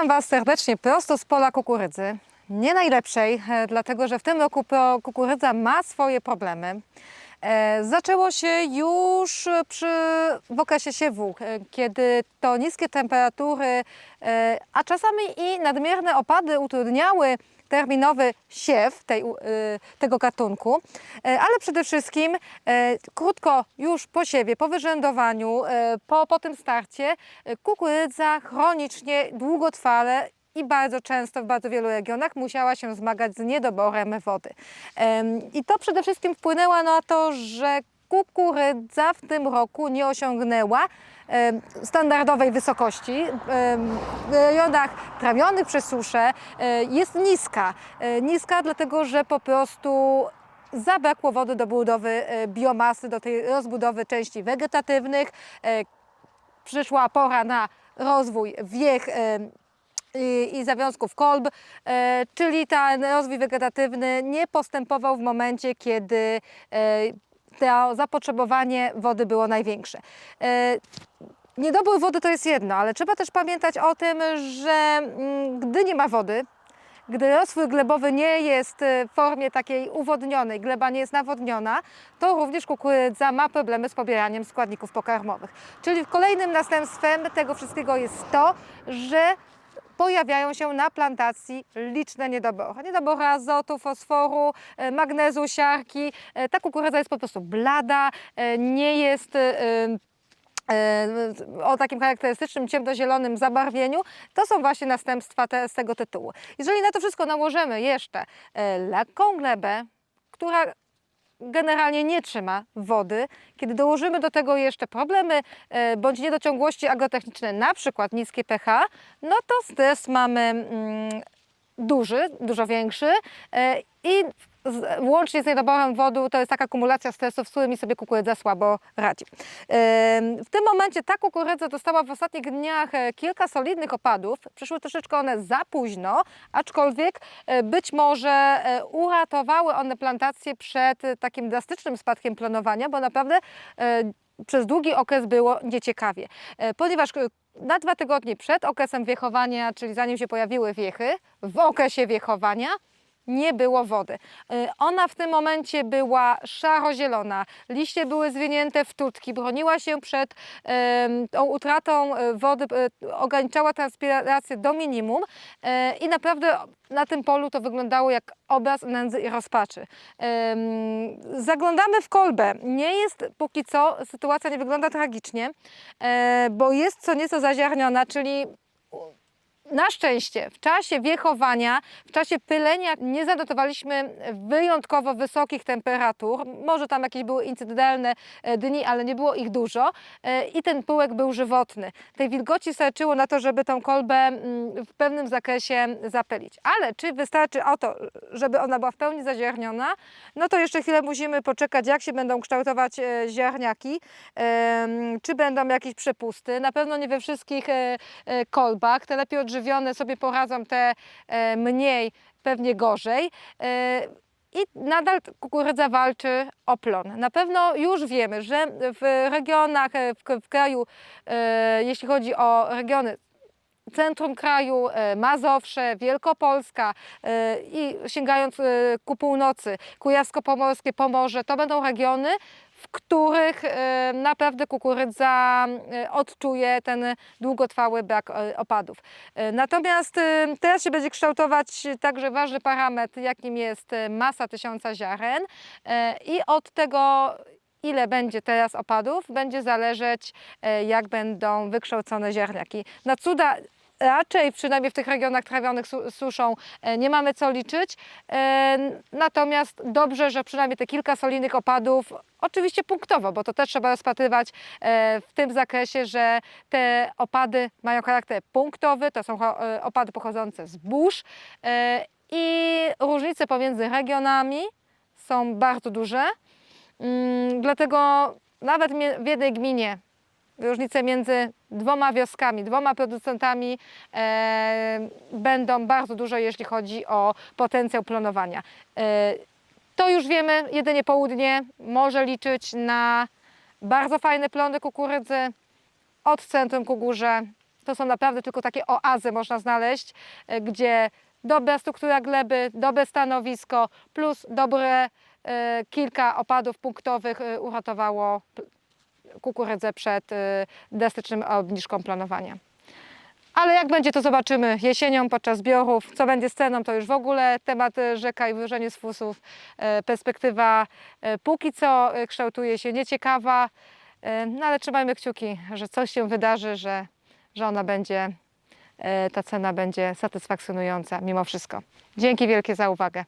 Witam Was serdecznie prosto z pola kukurydzy. Nie najlepszej, e, dlatego że w tym roku kukurydza ma swoje problemy. E, Zaczęło się już przy, w okresie siewu, e, kiedy to niskie temperatury, e, a czasami i nadmierne opady utrudniały terminowy siew tej, e, tego gatunku, ale przede wszystkim krótko już po siewie, po wyrzędowaniu, po, po tym starcie, kukurydza chronicznie, długotrwale i bardzo często w bardzo wielu regionach musiała się zmagać z niedoborem wody. I to przede wszystkim wpłynęło na to, że kukurydza w tym roku nie osiągnęła standardowej wysokości. W rejonach trawionych przez suszę e, jest niska. E, Niska dlatego, że po prostu zabrakło wody do budowy e, biomasy, do tej rozbudowy części wegetatywnych. Przyszła pora na rozwój wiech i, i zawiązków kolb, e, czyli ten rozwój wegetatywny nie postępował w momencie, kiedy e, to zapotrzebowanie wody było największe. E, Niedobór wody to jest jedno, ale trzeba też pamiętać o tym, że mm, gdy nie ma wody, gdy rozwój glebowy nie jest w formie takiej uwodnionej, gleba nie jest nawodniona, to również kukurydza ma problemy z pobieraniem składników pokarmowych. Czyli kolejnym następstwem tego wszystkiego jest to, że pojawiają się na plantacji liczne niedobory. Niedobory azotu, fosforu, e, magnezu, siarki. E, Ta kukurydza jest po prostu blada, e, nie jest o takim charakterystycznym ciemnozielonym zabarwieniu, to są właśnie następstwa te, z tego tytułu. Jeżeli na to wszystko nałożymy jeszcze lekką glebę, która generalnie nie trzyma wody, kiedy dołożymy do tego jeszcze problemy e, bądź niedociągłości agrotechniczne, na przykład niskie pH, no to stres mamy mm, duży, dużo większy e, i łącznie z niedoborem wody to jest taka akumulacja stresów, z którymi sobie kukurydza słabo radzi. W tym momencie ta kukurydza dostała w ostatnich dniach e, kilka solidnych opadów. Przyszły troszeczkę one za późno, aczkolwiek e, być może e, uratowały one plantację przed takim drastycznym spadkiem planowania, bo naprawdę przez długi okres było nieciekawie, ponieważ na dwa tygodnie przed okresem wiechowania, czyli zanim się pojawiły wiechy, w okresie wiechowania nie było wody. Y, Ona w tym momencie była szaro-zielona, liście były zwinięte w tutki, broniła się przed tą utratą e, wody, e, ograniczała transpirację do minimum e, i naprawdę na tym polu to wyglądało jak obraz nędzy i rozpaczy. Zaglądamy w kolbę. Nie jest póki co, sytuacja nie wygląda tragicznie, bo jest co nieco zaziarniona, czyli na szczęście w czasie wiechowania, w czasie pylenia nie zanotowaliśmy wyjątkowo wysokich temperatur. Może tam jakieś były incydentalne e, dni, ale nie było ich dużo e, i ten pyłek był żywotny. Tej wilgoci starczyło na to, żeby tą kolbę mm, w pewnym zakresie zapylić. Ale czy wystarczy o to, żeby ona była w pełni zaziarniona? No to jeszcze chwilę musimy poczekać, jak się będą kształtować e, ziarniaki, czy będą jakieś przepusty. Na pewno nie we wszystkich kolbach. Te lepiej odżywione sobie poradzą, te e, mniej, pewnie gorzej. E, I nadal kukurydza walczy o plon. Na pewno już wiemy, że w regionach, e, w, kraju, jeśli chodzi o regiony centrum kraju, Mazowsze, Wielkopolska i sięgając ku północy, Kujawsko-Pomorskie, Pomorze, to będą regiony, w których e, naprawdę kukurydza e, odczuje ten długotrwały brak e, opadów. Natomiast teraz się będzie kształtować także ważny parametr, jakim jest masa tysiąca ziaren i od tego ile będzie teraz opadów, będzie zależeć, jak będą wykształcone ziarniaki. Na cuda raczej, przynajmniej w tych regionach trawionych su- suszą, e, nie mamy co liczyć. E, Natomiast dobrze, że przynajmniej te kilka solidnych opadów, oczywiście punktowo, bo to też trzeba rozpatrywać e, w tym zakresie, że te opady mają charakter punktowy, to są opady pochodzące z burz i różnice pomiędzy regionami są bardzo duże. Mm, Dlatego nawet w jednej gminie różnice między dwoma wioskami, dwoma producentami e, będą bardzo duże, jeśli chodzi o potencjał planowania. E, to już wiemy, jedynie południe może liczyć na bardzo fajne plony kukurydzy od centrum ku górze to są naprawdę tylko takie oazy można znaleźć, e, gdzie dobra struktura gleby, dobre stanowisko plus dobre e, kilka opadów punktowych e, uratowało kukurydzę przed e, drastycznym obniżką planowania. Ale jak będzie, to zobaczymy jesienią podczas zbiorów. Co będzie ceną, to już w ogóle temat e, rzeka i wyłożenie z fusów. E, Perspektywa póki co kształtuje się nieciekawa, no ale trzymajmy kciuki, że coś się wydarzy, że, że ona będzie, ta cena będzie satysfakcjonująca mimo wszystko. Dzięki wielkie za uwagę.